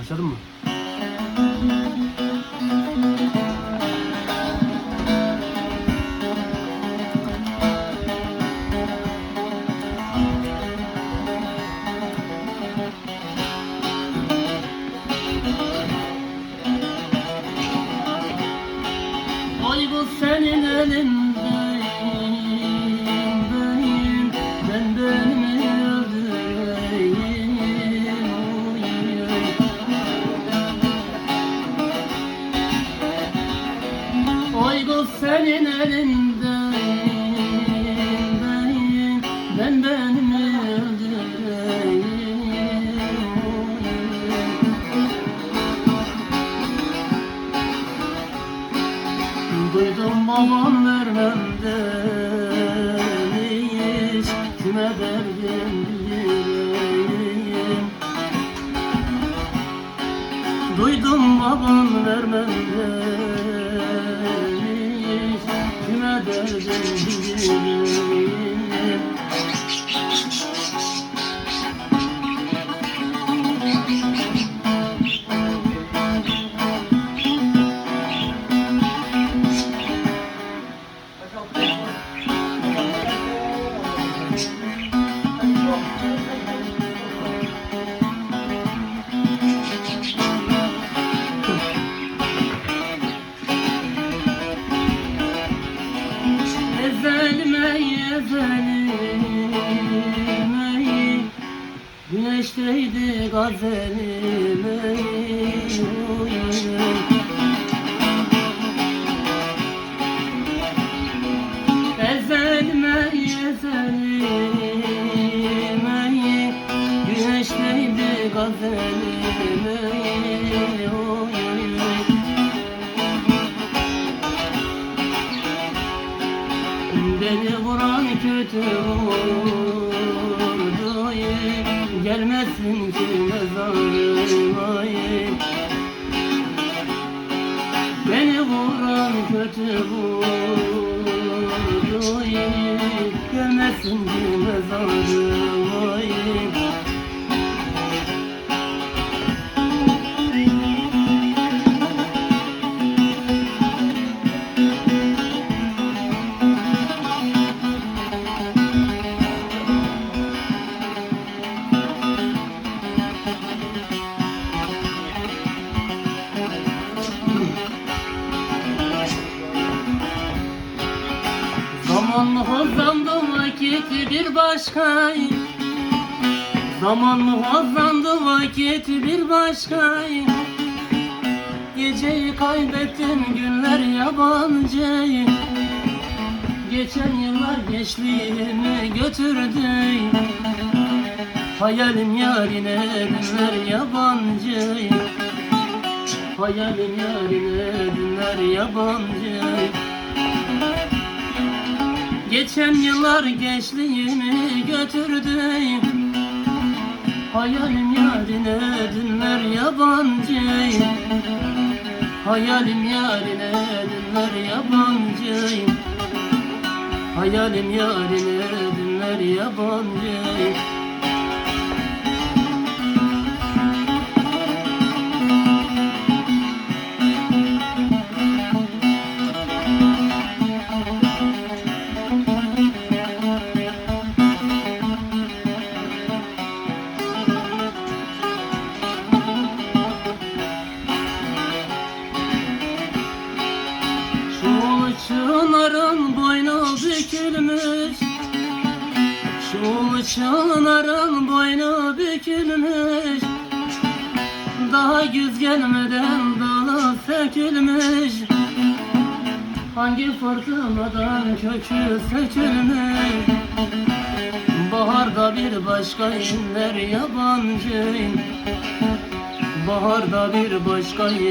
Başladın mı? Oy bu senin elinden bu senin elinden. Ben ben beni öldüreyim. Duydum babam vermemde. Hiç kime verdim bileyim. Duydum babam vermemde. hiç kime verdim bileyim Güneşteydi gazelim ey. Ezelim ey ezelim ey Güneşteydi gazelim ey Beni vuran kötü vurdu Gelmesin ki mezarıma Beni vuran kötü vurdu Gelmesin ki mezarıma Zaman hızlandı vakit bir başka. Zaman hızlandı vakit bir başka. Geceyi kaybettim günler yabancı. Geçen yıllar gençliğimi götürdü Hayalim yarine dünler yabancı. Hayalim yarine dünler yabancı Geçen yıllar gençliğimi götürdü Hayalim yarine dünler yabancı. Hayalim yarine dünler yabancı. Hayalim yarine dünler yabancı Şu çınarın boynu bükülmüş. Daha güz gelmeden dalı sökülmüş. Hangi fırtınadan kökü sökülmüş? Baharda bir başka inler yabancı. Baharda bir başka